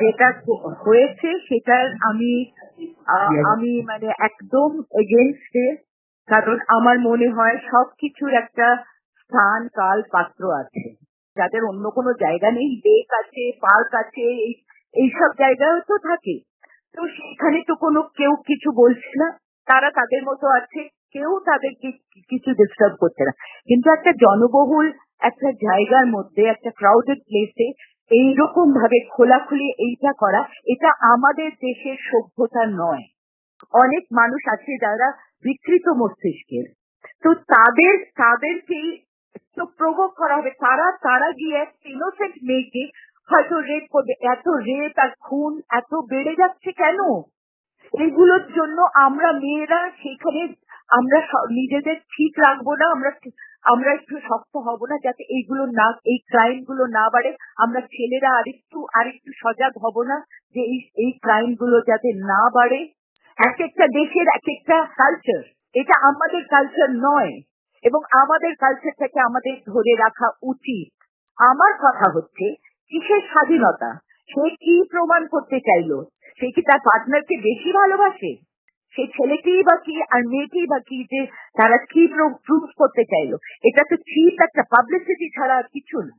যেটা হয়েছে সেটার আমি আমি মানে একদম এগেনস্টে কারণ আমার মনে হয় সবকিছুর একটা স্থান কাল পাত্র আছে। যাদের অন্য কোনো জায়গা নেই লেক আছে পার্ক আছে এই- এইসব জায়গাও তো থাকে। তো সেখানে তো কোনো কেউ কিছু বলছে না। তারা তাদের মতো আছে কেউ তাদেরকে কিছু ডিস্টার্ব করছে না। কিন্তু একটা জনবহুল একটা জায়গার মধ্যে একটা ক্রাউডেড প্লেসে এইরকম ভাবে খোলাখুলি এইটা করা, এটা আমাদের দেশের সভ্যতা নয়। অনেক মানুষ আছে যারা বিকৃত মস্তিষ্কের। তো তাদের, তাদেরকেই তো প্রভোগ করা হবে। তারা তারা গিয়ে ইনোসেন্ট মেয়েকে হয়তো রেপ করবে। এত রেপ আর খুন এত বেড়ে যাচ্ছে কেন? এইগুলোর জন্য আমরা মেয়েরা সেখানে আমরা নিজেদের ঠিক রাখব না, আমরা আমরা একটু শক্ত হব না যাতে এইগুলো না, এই ক্রাইমগুলো না বাড়ে। আমরা ছেলেরা আরেকটু আরেকটু সজাগ হব না যে এই এই ক্রাইমগুলো যাতে না বাড়ে। এক একটা দেশের এক একটা কালচার এটা আমাদের কালচার নয় এবং আমাদের কালচারটাকে আমাদের ধরে রাখা উচিত। আমার কথা হচ্ছে, কিসের স্বাধীনতা? সে কি প্রমাণ করতে চাইলো? সে কি তার পার্টনারকে বেশি ভালোবাসে? সে ছেলেকেই বা কি, আর মেয়েকেই বা কি যে তারা কি প্রুভ করতে চাইলো। এটা তো চিপ একটা পাবলিসিটি ছাড়া আর কিছু না।